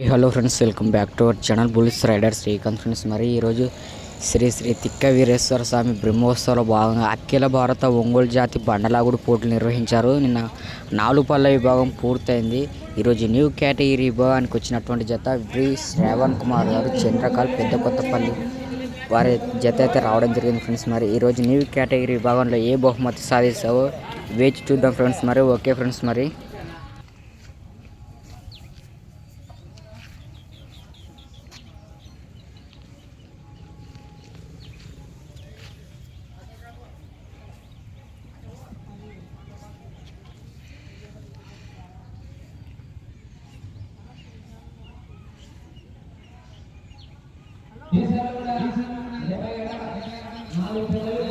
Hello friends welcome back to our channel bulls rider Srikanth friends. మరి ఈరోజు శ్రీ శ్రీ తిక్క వీరేశ్వర స్వామి బ్రహ్మోత్సవంలో భాగంగా అఖిల భారత ఒంగోలు జాతి బండలాగుడు పోటీలు నిర్వహించారు. నిన్న నాలుగు పళ్ళ విభాగం పూర్తయింది. ఈరోజు న్యూ కేటగిరీ విభాగానికి వచ్చినటువంటి జత వి శ్రావణ్ కుమార్ గారు చంద్రకాల్ పెద్ద కొత్తపల్లి వారి జత అయితే రావడం జరిగింది ఫ్రెండ్స్. మరి ఈరోజు న్యూ కేటగిరీ విభాగంలో ఏ బహుమతి సాధిస్తావో వేచి చూద్దాం ఫ్రెండ్స్. మరి ఓకే ఫ్రెండ్స్ మరి దేశంలో కూడా ఇరవై నాలుగు పిల్లలు